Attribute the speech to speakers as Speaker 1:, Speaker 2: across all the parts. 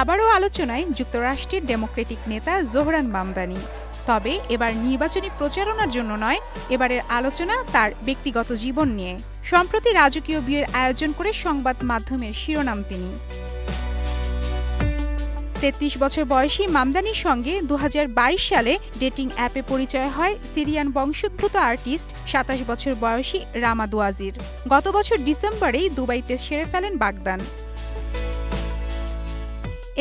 Speaker 1: আবারও আলোচনায় যুক্তরাষ্ট্রের ডেমোক্রেটিক নেতা জোহরান মামদানি তবে এবার নির্বাচনী প্রচারণার জন্য নয়, এবারের আলোচনা তার ব্যক্তিগত জীবন নিয়ে। সম্প্রতি রাজকীয় বিয়ের আয়োজন করে সংবাদ মাধ্যমের শিরোনাম তিনি। তেত্রিশ বছর বয়সী মামদানির সঙ্গে দু হাজার বাইশ সালে ডেটিং অ্যাপে পরিচয় হয় সিরিয়ান বংশোদ্ভূত আর্টিস্ট সাতাশ বছর বয়সী রামা দুয়াজির গত বছর ডিসেম্বরেই দুবাইতে সেরে ফেলেন বাগদান।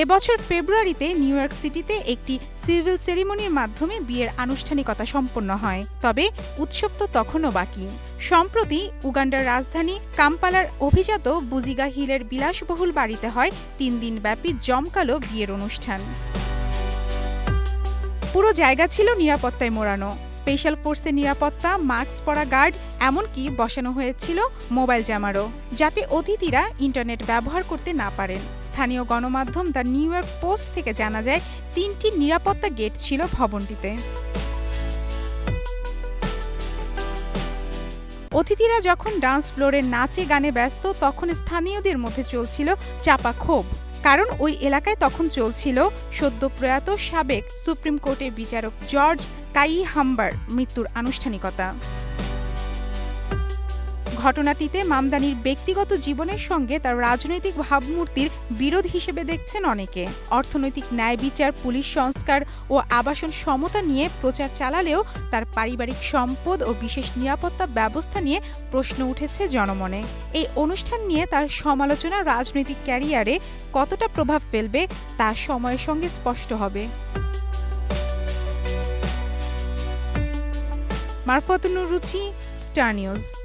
Speaker 1: এবছর ফেব্রুয়ারিতে নিউ ইয়র্ক সিটিতে একটি সিভিল সেরিমনির মাধ্যমে বিয়ের আনুষ্ঠানিকতা সম্পন্ন হয়। তবে উৎসব তো তখনও বাকি। সম্প্রতি উগান্ডার রাজধানী কাম্পালার অভিজাত বুজিগা হিলের বিলাসবহুল বাড়িতে হয় তিন দিন ব্যাপী জমকালো বিয়ের অনুষ্ঠান। পুরো জায়গা ছিল নিরাপত্তায় মোড়ানো। স্পেশাল ফোর্সের নিরাপত্তা, মাস্ক পরা গার্ড, এমনকি বসানো হয়েছিল মোবাইল জামারও, যাতে অতিথিরা ইন্টারনেট ব্যবহার করতে না পারেন। স্থানীয় গণমাধ্যম দ্য নিউ ইয়র্ক পোস্ট থেকে জানা যায়, তিনটি নিরাপত্তা গেট ছিল ভবনটিতে। অতিথিরা যখন ডান্স ফ্লোরে নাচে গানে ব্যস্ত, তখন স্থানীয়দের মধ্যে চলছিল চাপা ক্ষোভ। কারণ ওই এলাকায় তখন চলছিল সদ্য প্রয়াত সাবেক সুপ্রিম কোর্টের বিচারক জর্জ কাই হাম্বার মৃত্যুর আনুষ্ঠানিকতা। ঘটনাটিতে মামদানির ব্যক্তিগত জীবনের সঙ্গে তার রাজনৈতিক ভাবমূর্তির বিরোধ হিসেবে দেখছেন অনেকে। অর্থনৈতিক ন্যায় বিচার, পুলিশ সংস্কার ও আবাসন সমতা নিয়ে প্রচার চালালেও তার পারিবারিক সম্পদ ও বিশেষ নিরাপত্তা ব্যবস্থা নিয়ে প্রশ্ন উঠেছে জনমনে। এই অনুষ্ঠান নিয়ে তার সমালোচনা রাজনৈতিক ক্যারিয়ারে কতটা প্রভাব ফেলবে তা সময়ের সঙ্গে স্পষ্ট হবে। মারফতুনুর রুচি স্টার নিউজ।